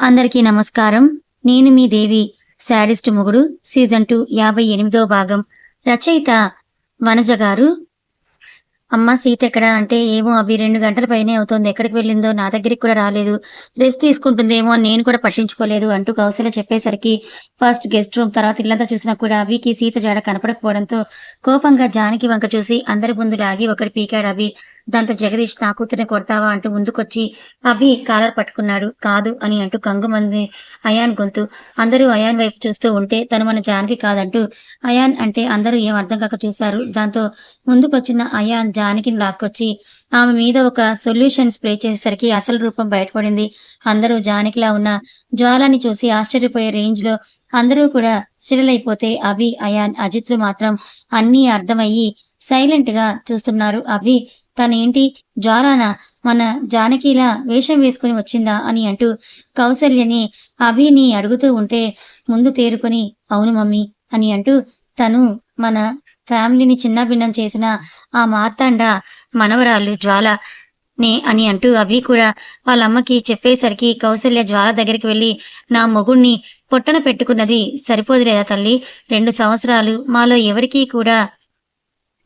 అందరికీ నమస్కారం. నేను మీ దేవి శాడిస్ట్ మొగుడు సీజన్ టూ యాభై ఎనిమిదో భాగం. రచయిత వనజ గారు. అమ్మ సీత ఎక్కడ? అంటే ఏమో అవి రెండు గంటల పైనే అవుతోంది. ఎక్కడికి వెళ్ళిందో నా దగ్గరికి కూడా రాలేదు. రెస్ట్ తీసుకుంటుందేమో అని నేను కూడా పట్టించుకోలేదు అంటూ కౌశల చెప్పేసరికి ఫస్ట్ గెస్ట్ రూమ్ తర్వాత ఇల్లంతా చూసినా కూడా అవికి సీత జాడ కనపడకపోవడంతో కోపంగా జానకి వంక చూసి అందరి ముందు లాగి ఒకటి పీకాడు అవి దాంతో జగదీష్ నా కూతురిని కొడతావా అంటూ ముందుకొచ్చి అభి కాలర్ పట్టుకున్నాడు. కాదు అని అంటూ కంగుమంది అయాన్ గొంతు. అందరూ అయాన్ వైపు చూస్తూ ఉంటే తను మన జానకి కాదంటూ అయాన్ అంటే అందరూ ఏం అర్థం కాక చూశారు. దాంతో ముందుకొచ్చిన అయాన్ జానకిని లాక్కొచ్చి ఆమె మీద ఒక సొల్యూషన్ స్ప్రే చేసేసరికి అసలు రూపం బయటపడింది. అందరూ జానకిలా ఉన్న జ్వాలని చూసి ఆశ్చర్యపోయే రేంజ్లో అందరూ కూడా అయిపోతే అభి అయాన్ అజిత్లు మాత్రం అన్నీ అర్థమయ్యి సైలెంట్గా చూస్తున్నారు. అభి తనేంటి? జ్వాలాన మన జానకిలా వేషం వేసుకుని వచ్చిందా అని అంటూ కౌసల్యని అభిని అడుగుతూ ఉంటే ముందు తేరుకొని అవును మమ్మీ అని అంటూ తను మన ఫ్యామిలీని చిన్నభిన్నం చేసిన ఆ మార్తాండ మనవరాలు జ్వాల నే అని అంటూ అభి కూడా వాళ్ళ అమ్మకి చెప్పేసరికి కౌసల్య జ్వాల దగ్గరికి వెళ్ళి నా మొగుణ్ణి పొట్టన పెట్టుకున్నది సరిపోదులేదా తల్లి? రెండు సంవత్సరాలు మాలో ఎవరికీ కూడా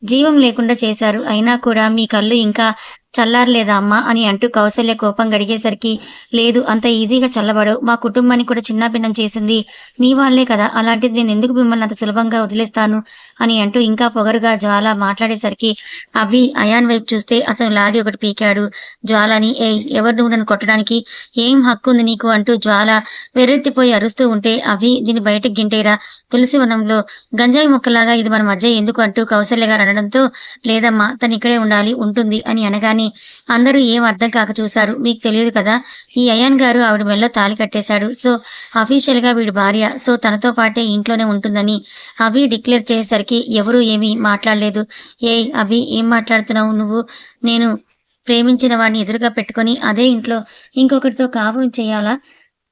జీవం లేకుండా చేశారు. అయినా కూడా మీ కళ్ళు ఇంకా చల్లారలేదా అమ్మా అని అంటూ కౌసల్య కోపం గడిగేసరికి లేదు అంత ఈజీగా చల్లబడవు. మా కుటుంబాన్ని కూడా చిన్నాభిన్నం చేసింది మీ వాళ్ళే కదా. అలాంటిది నేను ఎందుకు మిమ్మల్ని అంత సులభంగా వదిలేస్తాను? అని అంటూ ఇంకా పొగరుగా జ్వాల మాట్లాడేసరికి అభి అయాన్ వైపు చూస్తే అతను లాగి ఒకటి పీకాడు. జ్వాలని ఏ ఎవరు నువ్వు నన్ను కొట్టడానికి? ఏం హక్కు ఉంది నీకు? అంటూ జ్వాల వెర్రెత్తిపోయి అరుస్తూ ఉంటే అభి దీని బయటకు గింటేరా? తులసి వనంలో గంజాయి మొక్కలాగా ఇది మన మధ్య ఎందుకు? అంటూ కౌశల్య గారు అనడంతో లేదమ్మా తను ఇక్కడే ఉండాలి ఉంటుంది అని అనగానే అందరూ ఏం అర్థం కాక చూశారు. మీకు తెలియదు కదా ఈ అయాన్ గారు ఆవిడ మెల్ల తాలి కట్టేశాడు. సో అఫీషియల్గా వీడి భార్య సో తనతో పాటే ఇంట్లోనే ఉంటుందని అవి డిక్లేర్ చేసేసరికి ఎవరూ ఏమీ మాట్లాడలేదు. ఏ అవి ఏం మాట్లాడుతున్నావు నువ్వు? నేను ప్రేమించిన వాడిని ఎదురుగా పెట్టుకొని అదే ఇంట్లో ఇంకొకరితో కాపురం చేయాలా?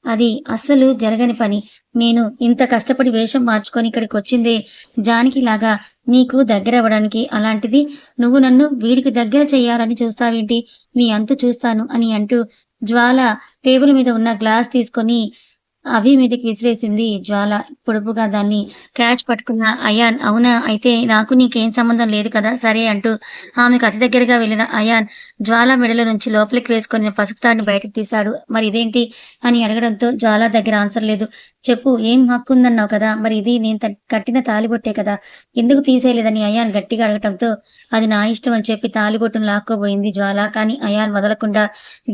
అది అస్సలు జరగని పని. నేను ఇంత కష్టపడి వేషం మార్చుకొని ఇక్కడికి వచ్చిందే జానికి లాగా నీకు దగ్గర అవ్వడానికి అలాంటిది నువ్వు నన్ను వీడికి దగ్గర చెయ్యాలని చూస్తావేంటి? మీ అంతు చూస్తాను అని అంటూ జ్వాల టేబుల్ మీద ఉన్న గ్లాస్ తీసుకొని అవి మీదకి విసిరేసింది జ్వాల. పొడుపుగా దాన్ని క్యాచ్ పట్టుకున్న అయాన్ అవునా? అయితే నాకు నీకేం సంబంధం లేదు కదా? సరే అంటూ ఆమెకు అతి దగ్గరగా వెళ్ళిన అయాన్ జ్వాల మెడల నుంచి లోపలికి వేసుకుని పసుపు తాడిని బయటకు తీశాడు. మరి ఇదేంటి అని అడగడంతో జ్వాల దగ్గర ఆన్సర్ లేదు. చెప్పు ఏం హక్కు ఉందన్నావు కదా? మరి ఇది నేను కట్టిన తాలిబొట్టే కదా? ఎందుకు తీసేయలేదని అయాన్ గట్టిగా అడగటంతో అది నా ఇష్టం అని చెప్పి తాలిబొట్టును లాక్కోబోయింది జ్వాల. కానీ అయాన్ వదలకుండా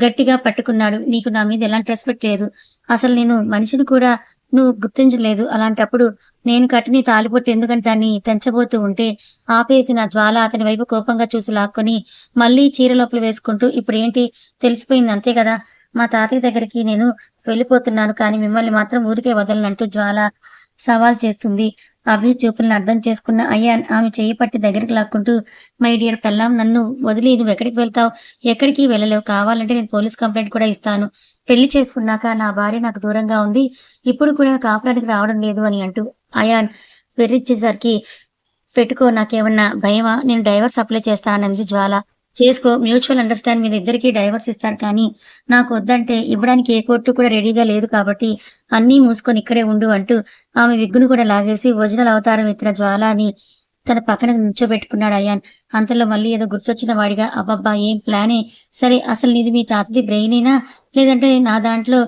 గట్టిగా పట్టుకున్నాడు. నీకు నా మీద ఎలాంటి రెస్పెక్ట్ లేదు. అసలు నేను మనిషిని కూడా నువ్వు గుర్తించలేదు. అలాంటప్పుడు నేను కట్టిన తాలిబొట్టు ఎందుకంటే దాన్ని తెంచబోతూ ఉంటే ఆపేసిన జ్వాల అతని వైపు కోపంగా చూసి లాక్కొని మళ్ళీ చీర లోపల వేసుకుంటూ ఇప్పుడు ఏంటి తెలిసిపోయింది అంతే కదా. మా తాతయ్య దగ్గరికి నేను వెళ్ళిపోతున్నాను కానీ మిమ్మల్ని మాత్రం ఊరికే వదలనంటూ జ్వాల సవాల్ చేస్తుంది. అభి చూపులను అర్థం చేసుకున్న అయ్యాన్ ఆమె చేయి పట్టి దగ్గరికి లాక్కుంటూ మై డియర్ పెళ్ళాం నన్ను వదిలి నువ్వు ఎక్కడికి వెళ్తావు? ఎక్కడికి వెళ్ళలేవు? కావాలంటే నేను పోలీస్ కంప్లైంట్ కూడా ఇస్తాను. పెళ్ళి చేసుకున్నాక నా భార్య నాకు దూరంగా ఉంది. ఇప్పుడు కూడా కాపురానికి రావడం లేదు అని అంటూ అయాన్ వెర్రిచ్చేసరికి పెట్టుకో నాకేమన్నా భయమా? నేను డైవర్స్ అప్లై చేస్తానంది జ్వాల. చేసుకో మ్యూచువల్ అండర్స్టాండ్ మీద ఇద్దరికి డైవర్స్ ఇస్తారు కానీ నాకు వద్దంటే ఇవ్వడానికి ఏ కోర్టు కూడా రెడీగా లేదు కాబట్టి అన్నీ మూసుకొని ఇక్కడే ఉండు అంటూ ఆమె విగ్గును కూడా లాగేసి ఒరిజినల్ అవతారం ఎత్తిన జ్వాలాని తన పక్కన నిల్చోబెట్టుకున్నాడు అయ్యాన్ అంతలో మళ్ళీ ఏదో గుర్తొచ్చిన వాడిగా అబ్బబ్బా ఏం ప్లానే సరే అసలు నీది మీ తాతది బ్రెయినేనా లేదంటే నా దాంట్లో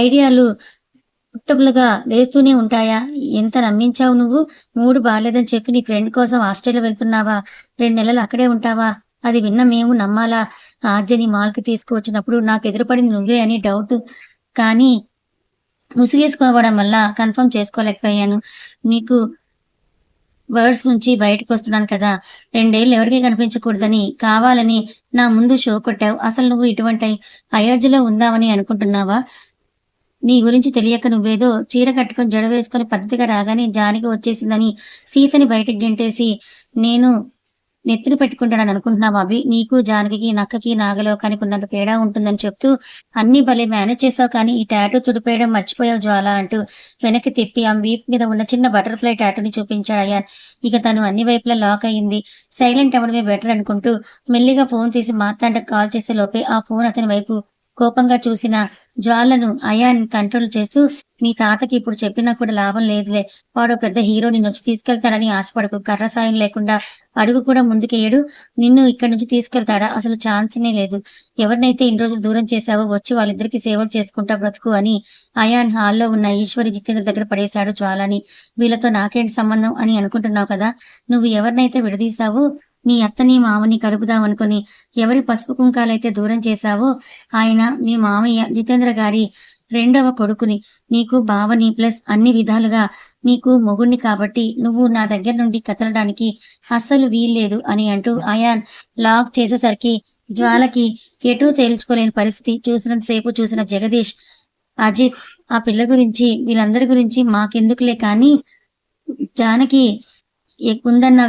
ఐడియాలు పుట్టబులుగా లేస్తూనే ఉంటాయా? ఎంత నమ్మించావు నువ్వు? మూడు బాగాలేదని చెప్పి నీ ఫ్రెండ్ కోసం ఆస్ట్రేలియా వెళ్తున్నావా? రెండు నెలలు అక్కడే ఉంటావా? అది విన్న మేము నమ్మాలా? ఆర్జని మాల్కి తీసుకువచ్చినప్పుడు నాకు ఎదురుపడింది నువ్వే అని డౌట్ కానీ ముసుగేసుకోవడం వల్ల కన్ఫర్మ్ చేసుకోలేకపోయాను. మీకు వర్డ్స్ నుంచి బయటకు వస్తున్నాను కదా. రెండేళ్ళు ఎవరికీ కనిపించకూడదని కావాలని నా ముందు షో కొట్టావు. అసలు నువ్వు ఇటువంటి అయోధ్యలో ఉందామని అనుకుంటున్నావా? నీ గురించి తెలియక నువ్వేదో చీర కట్టుకొని జడ వేసుకొని పద్ధతిగా రాగానే జానికి వచ్చేసిందని సీతని బయటకు గెంటేసి నేను నెత్తిన పెట్టుకుంటాడని అనుకుంటున్నావు అవి నీకు జానకి నక్కకి నాగలోకానికి ఉన్నంత తేడా ఉంటుందని చెప్తూ అన్ని భలే మేనేజ్ చేసావు కానీ ఈ టాటూ తుడిపేయడం మర్చిపోయావు జ్వాల అంటూ వెనక్కి తిప్పి ఆ వీప్ మీద ఉన్న చిన్న బటర్ఫ్లై టాటూని చూపించాడు అయ్యాన్ ఇక తను అన్ని వైపులా లాక్ అయ్యింది. సైలెంట్ అవ్వడమే బెటర్ అనుకుంటూ మెల్లిగా ఫోన్ తీసి మాట్లాడక కాల్ చేసే లోపే ఆ ఫోన్ అతని వైపు కోపంగా చూసిన జ్వాలను అయాన్ కంట్రోల్ చేస్తూ మీ తాతకి ఇప్పుడు చెప్పినా కూడా లాభం లేదులే. వాడు పెద్ద హీరో నిన్ను వచ్చి తీసుకెళ్తాడని ఆశపడకు. కర్ర సాయం లేకుండా అడుగు కూడా ముందుకేయడు. నిన్ను ఇక్కడి నుంచి తీసుకెళ్తాడా? అసలు ఛాన్స్నే లేదు. ఎవరినైతే ఇన్ని రోజులు దూరం చేశావో వచ్చి వాళ్ళిద్దరికి సేవలు చేసుకుంటా బ్రతుకు అని అయాన్ హాల్లో ఉన్న ఈశ్వరి జితేంద్ర దగ్గర పడేశాడు జ్వాలని. వీళ్ళతో నాకేంటి సంబంధం? అని అనుకుంటున్నావు కదా. నువ్వు ఎవరినైతే విడదీశావో నీ అత్తని మామని కలుపుదామనుకొని ఎవరి పసుపు కుంకాలైతే దూరం చేశావో ఆయన మీ మామయ్య జితేంద్ర గారి రెండవ కొడుకుని. నీకు బావని ప్లస్ అన్ని విధాలుగా నీకు మొగుణ్ణి కాబట్టి నువ్వు నా దగ్గర నుండి కదలడానికి అస్సలు వీల్లేదు అని అంటూ అయాన్ లాక్ చేసేసరికి జ్వాలకి ఎటూ తేల్చుకోలేని పరిస్థితి చూసినంతసేపు చూసిన జగదీష్ అజిత్ ఆ పిల్ల గురించి వీళ్ళందరి గురించి మాకెందుకులే కానీ జానకి ఎ-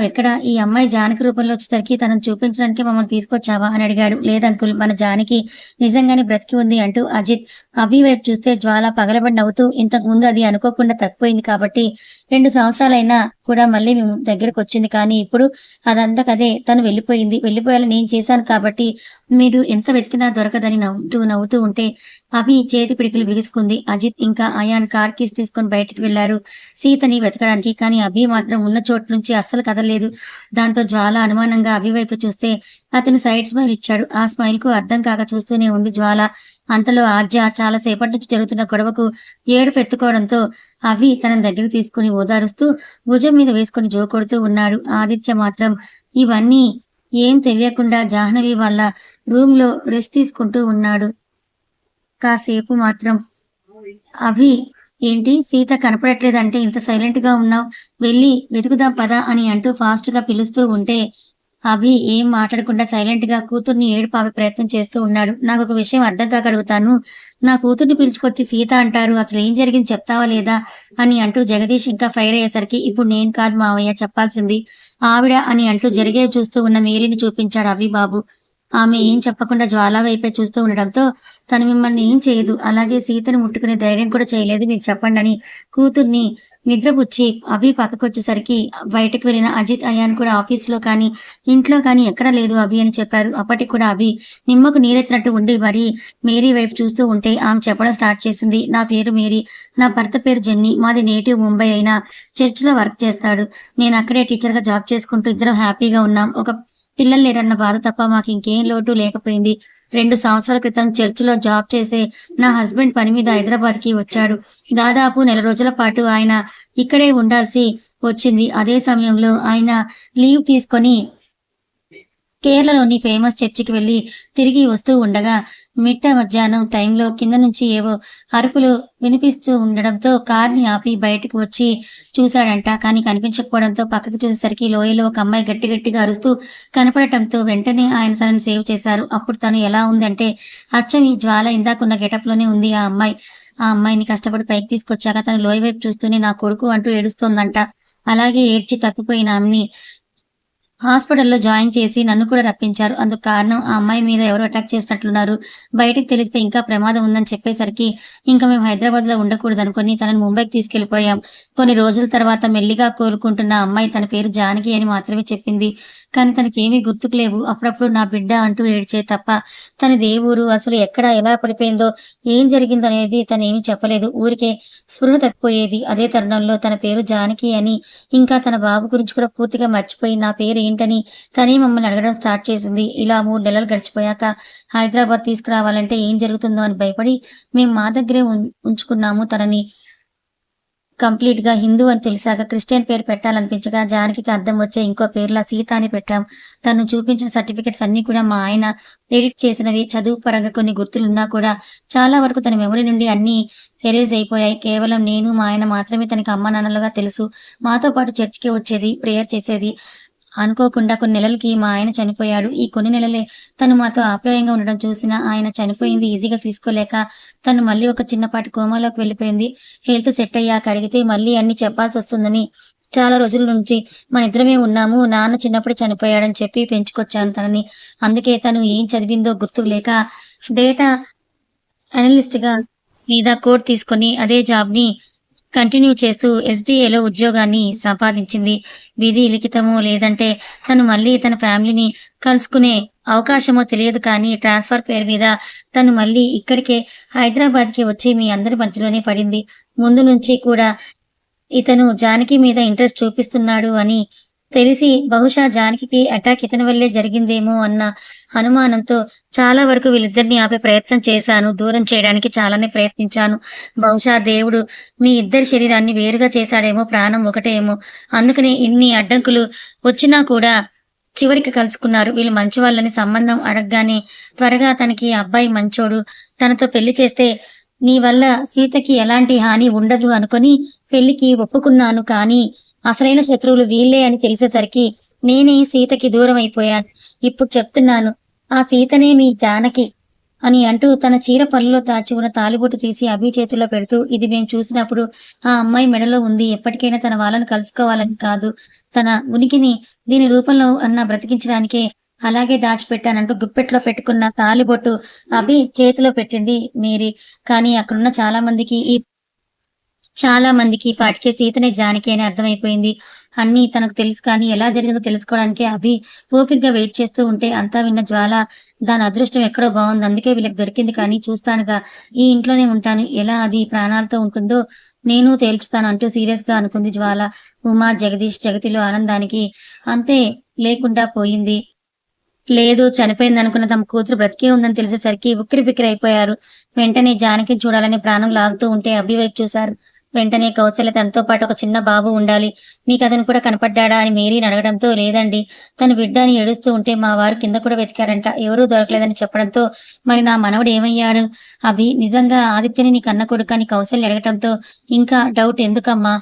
ఎక్కడ? ఈ అమ్మాయి జానకి రూపంలో వచ్చేసరికి తనను చూపించడానికి మమ్మల్ని తీసుకొచ్చావా? అని అడిగాడు. లేదంకుల్ మన జానకి నిజంగానే బ్రతికి ఉంది అంటూ అజిత్ అభి వైపు చూస్తే జ్వాల పగలబడి నవ్వుతూ ఇంతకు ముందు అది అనుకోకుండా తప్పిపోయింది కాబట్టి రెండు సంవత్సరాలైనా కూడా మళ్ళీ మేము దగ్గరకు వచ్చింది కానీ ఇప్పుడు అదంతా కదే. తను వెళ్ళిపోయింది. వెళ్ళిపోయాలని నేను చేశాను కాబట్టి మీరు ఎంత వెతికినా దొరకదని నవ్వుతూ నవ్వుతూ ఉంటే అభి చేతి పిడికిలు బిగుసుకుంది. అజిత్ ఇంకా అయాన్ కార్ కీస్ తీసుకొని బయటికి వెళ్ళారు సీతని వెతకడానికి కానీ అభి మాత్రం ఉన్న చోటు నుంచి అస్సలు కదలలేదు. దాంతో జ్వాల అనుమానంగా అభి వైపు చూస్తే అతను సైడ్ స్మైల్ ఇచ్చాడు. ఆ స్మైల్కు అర్థం కాక చూస్తూనే ఉంది జ్వాల. అంతలో ఆర్జ చాలా సేపటి నుంచి జరుగుతున్న గొడవకు ఏడు పెట్టుకోవడంతో అవి తన దగ్గర తీసుకుని ఓదారుస్తూ భుజం మీద వేసుకుని జోకొడుతూ ఉన్నాడు. ఆదిత్య మాత్రం ఇవన్నీ ఏం తెలియకుండా జాహ్నవి వాళ్ళ రూమ్లో రెస్ట్ తీసుకుంటూ ఉన్నాడు. కాసేపు మాత్రం. అవి ఏంటి? సీత కనపడట్లేదంటే ఇంత సైలెంట్గా ఉన్నావు? వెళ్ళి వెతుకుదాం పదా అని అంటూ ఫాస్ట్గా పిలుస్తూ ఉంటే అభి ఏం మాట్లాడకుండా సైలెంట్గా కూతుర్ని ఏడుపాపే ప్రయత్నం చేస్తూ ఉన్నాడు. నాకు ఒక విషయం అర్థం కాక అడుగుతాను నా కూతుర్ని పిలుచుకొచ్చి సీత అంటారు. అసలు ఏం జరిగింది చెప్తావా లేదా అని అంటూ జగదీష్ ఇంకా ఫైర్ అయ్యేసరికి ఇప్పుడు నేను కాదు మావయ్య చెప్పాల్సింది. ఆవిడ అని అంటూ జరిగే చూస్తూ ఉన్న మేరీని చూపించాడు అభి బాబు ఆమె ఏం చెప్పకుండా జ్వాలా వైపే చూస్తూ ఉండడంతో తను మిమ్మల్ని ఏం చేయదు. అలాగే సీతను ముట్టుకునే ధైర్యం కూడా చేయలేదు. మీరు చెప్పండి అని కూతుర్ని నిద్రపుచ్చి అభి పక్కకు వచ్చేసరికి బయటకు వెళ్ళిన అజిత్ అయాన్ కూడా ఆఫీసులో కానీ ఇంట్లో కానీ ఎక్కడ లేదు అభి అని చెప్పారు. అప్పటికి కూడా అభి నిమ్మకు నీరెత్తినట్టు ఉండి మరి మేరీ వైపు చూస్తూ ఉంటే ఆమె చెప్పడం స్టార్ట్ చేసింది. నా పేరు మేరీ నా భర్త పేరు జెన్నీ మాది నేటివ్ ముంబై అయినా చర్చిలో వర్క్ చేస్తాడు. నేను అక్కడే టీచర్గా జాబ్ చేసుకుంటూ ఇద్దరం హ్యాపీగా ఉన్నాం. ఒక పిల్లలు లేరన్న బాధ తప్ప మాకు ఇంకేం లోటు లేకపోయింది. రెండు సంవత్సరాల క్రితం చర్చిలో జాబ్ చేసే నా హస్బెండ్ పని మీద హైదరాబాద్కి వచ్చాడు. దాదాపు నెల రోజుల పాటు ఆయన ఇక్కడే ఉండాల్సి వచ్చింది. అదే సమయంలో ఆయన లీవ్ తీసుకొని కేరళలోని ఫేమస్ చర్చికి వెళ్ళి తిరిగి వస్తూ ఉండగా మిట్ట మధ్యాహ్నం టైంలో కింద నుంచి ఏవో అరుపులు వినిపిస్తూ ఉండడంతో కార్ని ఆపి బయటకు వచ్చి చూశాడంట. కానీ కనిపించకపోవడంతో పక్కకు చూసేసరికి లోయలో ఒక అమ్మాయి గట్టి గట్టిగా అరుస్తూ కనపడటంతో వెంటనే ఆయన తనను సేవ్ చేశారు. అప్పుడు తను ఎలా ఉందంటే అచ్చం ఈ జ్వాల ఇందాకున్న గెటప్లోనే ఉంది ఆ అమ్మాయి. ఆ అమ్మాయిని కష్టపడి పైకి తీసుకొచ్చాక తను లోయ వైపు చూస్తూనే నా కొడుకు అంటూ ఏడుస్తోందంట. అలాగే ఏడ్చి తప్పిపోయిన ఆమెని హాస్పిటల్లో జాయిన్ చేసి నన్ను కూడా రప్పించారు. అందుకు కారణం ఆ అమ్మాయి మీద ఎవరు అటాక్ చేసినట్లున్నారు. బయటకు తెలిస్తే ఇంకా ప్రమాదం ఉందని చెప్పేసరికి ఇంకా మేము హైదరాబాద్లో ఉండకూడదు అనుకుని తనను ముంబైకి తీసుకెళ్ళిపోయాం కొన్ని రోజుల తర్వాత మెల్లిగా కోలుకుంటున్న అమ్మాయి తన పేరు జానకి అని మాత్రమే చెప్పింది. కానీ తనకి ఏమీ గుర్తుకు లేవు. అప్పుడప్పుడు నా బిడ్డ అంటూ ఏడ్చే తప్ప తన దేవూరు అసలు ఎక్కడ ఎలా పడిపోయిందో ఏం జరిగిందో అనేది తను ఏమీ చెప్పలేదు. ఊరికే స్పృహ తప్పిపోయేది. అదే తరుణంలో తన పేరు జానకి అని ఇంకా తన బాబు గురించి కూడా పూర్తిగా మర్చిపోయి నా పేరు ఏంటని తనే మమ్మల్ని అడగడం స్టార్ట్ చేసింది. ఇలా మూడు నెలలు గడిచిపోయాక హైదరాబాద్ తీసుకురావాలంటే ఏం జరుగుతుందో అని భయపడి మేము మా దగ్గరే ఉం- ఉంచుకున్నాము తనని. కంప్లీట్గా హిందూ అని తెలిసాక క్రిస్టియన్ పేరు పెట్టాలనిపించగా జానకి అర్థం వచ్చే ఇంకో పేరులా సీత అని పెట్టాం. తను చూపించిన సర్టిఫికెట్స్ అన్ని కూడా మా ఆయన ఎడిట్ చేసినవి. చదువు పరంగా కొన్ని గుర్తులున్నా కూడా చాలా వరకు తన మెమరీ నుండి అన్ని ఎరేజ్ అయిపోయాయి. కేవలం నేను మా ఆయన మాత్రమే తనకి అమ్మ నాన్నలుగా తెలుసు. మాతో పాటు చర్చికి వచ్చేది ప్రేయర్ చేసేది. అనుకోకుండా కొన్ని నెలలకి మా ఆయన చనిపోయాడు. ఈ కొన్ని నెలలే తను మాతో ఆప్యాయంగా ఉండడం చూసిన ఆయన చనిపోయింది ఈజీగా తీసుకోలేక తను మళ్ళీ ఒక చిన్నపాటి కోమాలోకి వెళ్ళిపోయింది. హెల్త్ సెట్ అయ్యాక అడిగితే మళ్ళీ అన్ని చెప్పాల్సి వస్తుందని చాలా రోజుల నుంచి మన ఇద్దరమే ఉన్నాము నాన్న చిన్నప్పుడే చనిపోయాడని చెప్పి పెంచుకొచ్చాను తనని. అందుకే తను ఏం చదివిందో గుర్తు లేక డేటా అనలిస్ట్గా మీద కోడ్ తీసుకొని అదే జాబ్ని కంటిన్యూ చేస్తూ ఎస్డిఏలో ఉద్యోగాన్ని సంపాదించింది. విధి లిఖితమో లేదంటే తను మళ్ళీ తన ఫ్యామిలీని కలుసుకునే అవకాశమో తెలియదు కానీ ట్రాన్స్ఫర్ పేరు మీద తను మళ్ళీ ఇక్కడికే హైదరాబాద్కి వచ్చి మీ అందరి మధ్యలోనే పడింది. ముందు నుంచి కూడా ఇతను జానకి మీద ఇంట్రెస్ట్ చూపిస్తున్నాడు అని తెలిసి బహుశా జానకి అటాక్ ఇతని వల్లే జరిగిందేమో అన్న అనుమానంతో చాలా వరకు వీళ్ళిద్దరిని ఆపే ప్రయత్నం చేశాను. దూరం చేయడానికి చాలానే ప్రయత్నించాను. బహుశా దేవుడు మీ ఇద్దరి శరీరాన్ని వేరుగా చేశాడేమో ప్రాణం ఒకటేమో. అందుకనే ఇన్ని అడ్డంకులు వచ్చినా కూడా చివరికి కలుసుకున్నారు. వీళ్ళు మంచి వాళ్ళని సంబంధం అడగగానే త్వరగా తనకి అబ్బాయి మంచోడు. తనతో పెళ్ళి చేస్తే నీ వల్ల సీతకి ఎలాంటి హాని ఉండదు అనుకొని పెళ్ళికి ఒప్పుకున్నాను కానీ అసలైన శత్రువులు వీళ్ళే అని తెలిసేసరికి నేనే సీతకి దూరం అయిపోయాను ఇప్పుడు చెప్తున్నాను ఆ సీతనే మీ జానకి అని అంటూ తన చీర పళ్ళలో దాచి ఉన్న తాలిబొట్టు తీసి అభి చేతిలో పెడుతూ ఇది మేము చూసినప్పుడు ఆ అమ్మాయి మెడలో ఉంది ఎప్పటికైనా తన వాళ్ళని కలుసుకోవాలని కాదు. తన ఉనికిని దీని రూపంలో అన్న బ్రతికించడానికే అలాగే దాచిపెట్టానంటూ గుప్పెట్లో పెట్టుకున్న తాలిబొట్టు అభి చేతిలో పెట్టింది మేరీ. కానీ అక్కడున్న చాలా మందికి ఈ చాలా మందికి ఈ పాటికే సీతనే జానకి అని అర్థమైపోయింది. అన్ని తనకు తెలుసు కానీ ఎలా జరిగిందో తెలుసుకోవడానికి అభి ఓపికగా వెయిట్ చేస్తూ ఉంటే అంతా విన్న జ్వాల దాని అదృష్టం ఎక్కడో బాగుంది అందుకే వీళ్ళకి దొరికింది కానీ చూస్తానుగా. ఈ ఇంట్లోనే ఉంటాను. ఎలా అది ప్రాణాలతో ఉంటుందో నేను తేల్చుతాను అంటూ సీరియస్గా అనుకుంది జ్వాల. ఉమా జగదీష్ జగతిలో ఆనందానికి అంతే లేకుండా పోయింది. లేదు చనిపోయింది అనుకున్న తమ కూతురు బ్రతికే ఉందని తెలిసేసరికి ఉక్కిరి బిక్కిరి అయిపోయారు వెంటనే జానకి చూడాలని ప్రాణం లాగుతూ ఉంటే అభివైపు వైపు చూశారు. వెంటనే కౌశల్య తనతో పాటు ఒక చిన్న బాబు ఉండాలి. మీకు అతను కూడా కనపడ్డాడా అని మేరీని అడగడంతో లేదండి. తన బిడ్డ అని ఏడుస్తూ ఉంటే మా వారు కింద కూడా వెతికారంట. ఎవరూ దొరకలేదని చెప్పడంతో మరి నా మనవడు ఏమయ్యాడు? అభి నిజంగా ఆదిత్యని నీ కన్న కొడుకు అని కౌశల్య అడగటంతో ఇంకా డౌట్ ఎందుకమ్మా?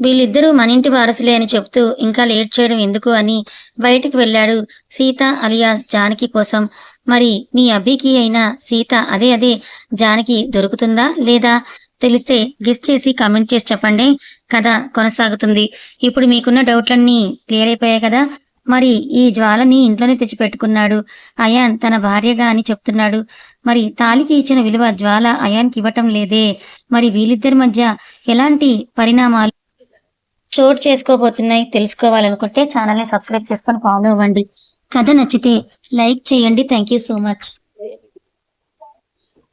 వీళ్ళిద్దరూ మన ఇంటి వారసులే అని చెప్తూ ఇంకా లేట్ చేయడం ఎందుకు? అని బయటికి వెళ్ళాడు సీత అలియాస్ జానకి కోసం. మరి మీ అబ్బికి అయినా సీత అదే అదే జానకి దొరుకుతుందా లేదా? తెలిస్తే గెస్ట్ చేసి కామెంట్ చేసి చెప్పండి. కథ కొనసాగుతుంది. ఇప్పుడు మీకున్న డౌట్లన్నీ క్లియర్ అయిపోయాయి కదా? మరి ఈ జ్వాలని ఇంట్లోనే తెచ్చిపెట్టుకున్నాడు. అయాన్ తన భార్యగా అని చెప్తున్నాడు. మరి తాలికి ఇచ్చిన విలువ జ్వాల అయాన్కి ఇవ్వటం లేదే. మరి వీళ్ళిద్దరి మధ్య ఎలాంటి పరిణామాలు చోటు చేసుకోబోతున్నాయి తెలుసుకోవాలనుకుంటే ఛానల్ని సబ్స్క్రైబ్ చేసుకొని ఫాలో అవ్వండి. కథ నచ్చితే లైక్ చేయండి. Thank you so much